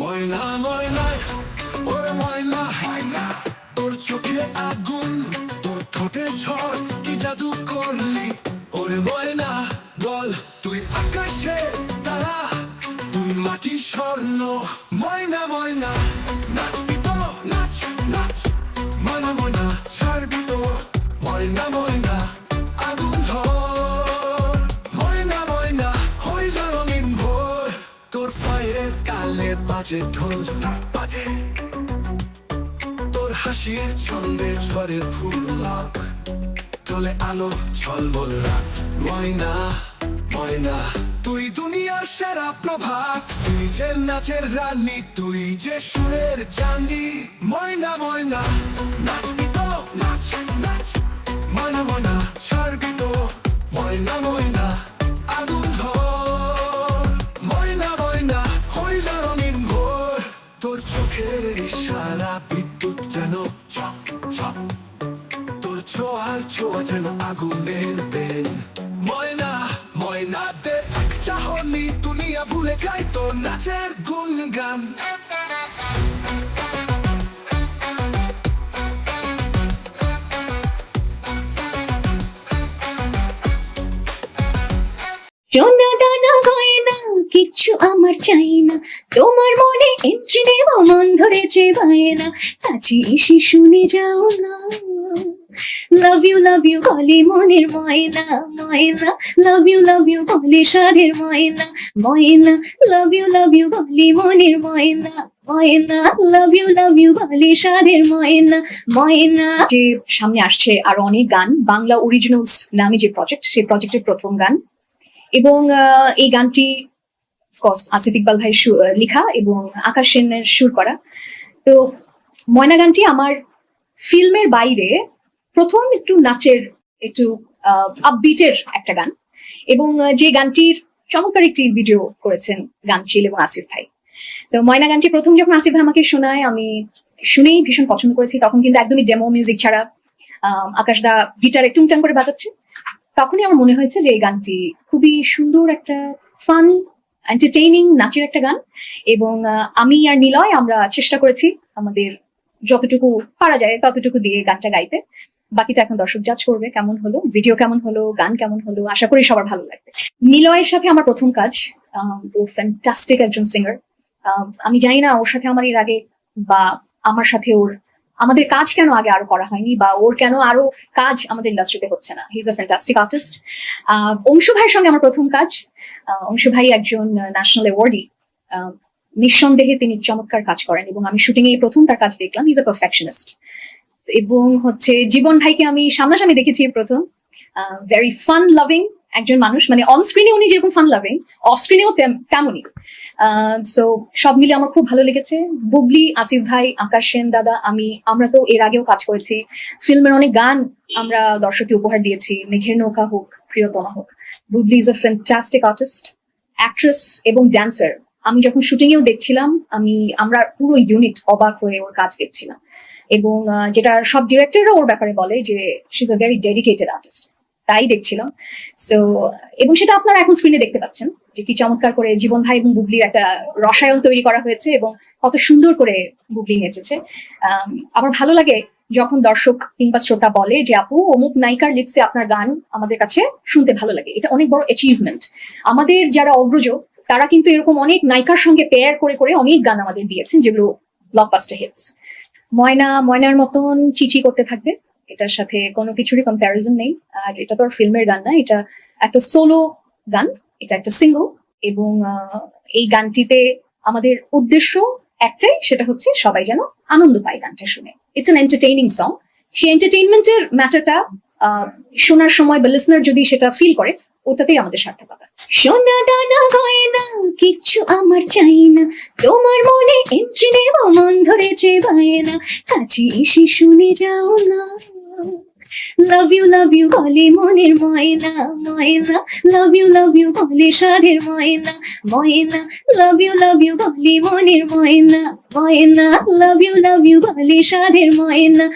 ময়না ময়না, ওরে ময়না। তোর চোখে আগুন, তোর ঠোঁটে ঝড়, কি জাদু করলি? ওরে ময়না বাজে ঢোল বাজে। তোর হাসির ছন্দে ঝড়ের ফুল লাখ। চলে আলো, ছলবল রাত। ময়না ময়না, তুই দুনিয়ার সেরা প্রভাব তুই যে নাচের রানী, তুই যে সুরের জানি ময়না ময়না, নাচবি তো, নাচ নাচ। ময়না ময়না, ছাড়বি তো। ময়না ময়না, আগুন ধর। যেন ছক ছক তোর ছোঁয়ার ছোঁয়া যেন আগুনের বেন ময়না ময়না দে চাহনি দুনিয়া ভুলে যায় তোর নাচের গুণগান সোনা দানা গয়না কিচ্ছু আমার চাই না। তোমার মনে এন্ট্রি নেব, মন ধরেছে বায়না। কাছে এসে শুনে যাও না। লাভ ইউ লাভ ইউ বলে মনের ময়না ময়না। লাভ ইউ লাভ ইউ বলে সাধের ময়না ময়না। লাভ ইউ লাভ ইউ বলে মনের ময়না ময়না। লাভ ইউ লাভ ইউ বলে সাধের ময়না ময়না। যে সামনে আসছে আর অনেক গান, বাংলা অরিজিনালস নামে যে প্রজেক্ট সেই প্রজেক্টের প্রথম গান। এবং এই গানটি কস আসিফ ইকবাল ভাই লেখা এবং আকাশ সেনের সুর করা। তো ময়না গানটি আমার ফিল্মের বাইরে প্রথম একটু নাচের, একটু আপবিটের একটা গান এবং যে গানটির চমৎকার একটি ভিডিও করেছেন গানশীল এবং আসিফ ভাই। তো ময়না গানটি প্রথম যখন আসিফ ভাই আমাকে শোনায়, আমি শুনেই ভীষণ পছন্দ করেছি, তখন কিন্তু একদমই ডেমো মিউজিক ছাড়া আকাশ দা গিটারে টুংটাং করে বাজাচ্ছে। তখনই আমার মনে হয়েছে যে এই গানটি খুবই সুন্দর একটা ফান এন্টারটেইনিং নাচের একটা গান। এবং আমি আর নিলয় আমরা চেষ্টা করেছি আমাদের যতটুকু পারা যায় ততটুকু দিয়ে গানটা গাইতে। বাকিটা এখন দর্শক জাজ করবে কেমন হলো ভিডিও কেমন হলো, গান কেমন হলো, আশা করি সবার ভালো লাগবে। নিলয়ের সাথে আমার প্রথম কাজ ও ফ্যান্টাস্টিক একজন সিঙ্গার আমি জানি না ওর সাথে আমার এর আগে বা আমার সাথে ওর আমাদের কাজ কেন আগে আরও করা হয়নি বা ওর কেন আরও কাজ আমাদের ইন্ডাস্ট্রিতে হচ্ছে না? He is a fantastic artist Anshu ভাইয়ের সঙ্গে আমার প্রথম কাজ। অংশু ভাই একজন ন্যাশনাল অ্যাওয়ার্ডি নিঃসন্দেহে তিনি চমৎকার কাজ করেন এবং আমি শুটিং এ প্রথম তার কাজ দেখলাম। ইজ আ পারফেকশনিস্ট এবং হচ্ছে জীবন ভাইকে আমি সামনাসামনি দেখেছি এই প্রথম। ভেরি ফান লাভিং একজন মানুষ। মানে অন স্ক্রিনে উনি যেরকম ফান লাভিং অফ স্ক্রিনেও তেমনই। সো সব মিলে আমার খুব ভালো লেগেছে। বুবলি, আসিফ ভাই, আকাশ সেন দাদা, আমি, আমরা তো এর আগেও কাজ করেছি। ফিল্মের অনেক গান আমরা দর্শককে উপহার দিয়েছি। মেঘের নৌকা হোক, প্রিয়তমা হোক। Bubly is a fantastic artist actress এবং ড্যান্সার আমি যখন শুটিং এও দেখছিলাম, আমি, আমরা পুরো ইউনিট অবাক হয়ে ওর কাজ দেখছিলাম। এবং যেটা সব ডিরেক্টররা ওর ব্যাপারে বলে যে she is a very dedicated artist তাই দেখছিলাম। সো এবং সেটা আপনারা এখন স্ক্রিনে দেখতে পাচ্ছেন যে কি চমৎকার করে জীবন ভাই এবং বুবলির একটা রসায়ন তৈরি করা হয়েছে এবং কত সুন্দর করে বুবলি নেচেছে। আম, আমার ভালো লাগে যখন দর্শক কিংবা শ্রোতা বলে যে আপু অমুক নায়িকার লিখছে আপনার গান আমাদের কাছে শুনতে ভালো লাগে। এটা অনেক বড় অ্যাচিভমেন্ট আমাদের যারা অগ্রজ তারা কিন্তু এরকম অনেক নায়িকার সঙ্গে পেয়ার করে করে অনেক গান আমাদের দিয়েছেন যেগুলো ব্লকবাস্টার হিটস ময়না ময়নার মতন চিচি করতে থাকবে। এটার সাথে কোনো কিছুরই কম্প্যারিজন নেই। আর এটা তো আর ফিল্মের গান না, এটা একটা সোলো গান, এটা একটা সিঙ্গল এবং এই গানটিতে আমাদের উদ্দেশ্য একটাই, সেটা হচ্ছে সবাই যেন আনন্দ পায় গানটা শুনে। ইটস এন এন্টারটেইনিং সং সেই এন্টারটেইনমেন্টের ম্যাটারটা শোনার সময় বা লিসনার যদি সেটা ফিল করে, ওটাতেই আমাদের সার্থকতা। সোনা দানা গয়না কিচ্ছু আমার চাই না, তোমার মনে এন্ট্রি নেব, মন ধরেছে বায়না, কাছে এসে শুনে যাও না। লাভ ইউ লাভ ইউ বলে মনের ময়না ময়না। লাভ ইউ লাভ ইউ বলে সাধের ময়না ময়না। লাভ ইউ লাভ ইউ বলে মনের ময়না ময়না। লাভ ইউ লাভ ইউ বলে সাধের ময়না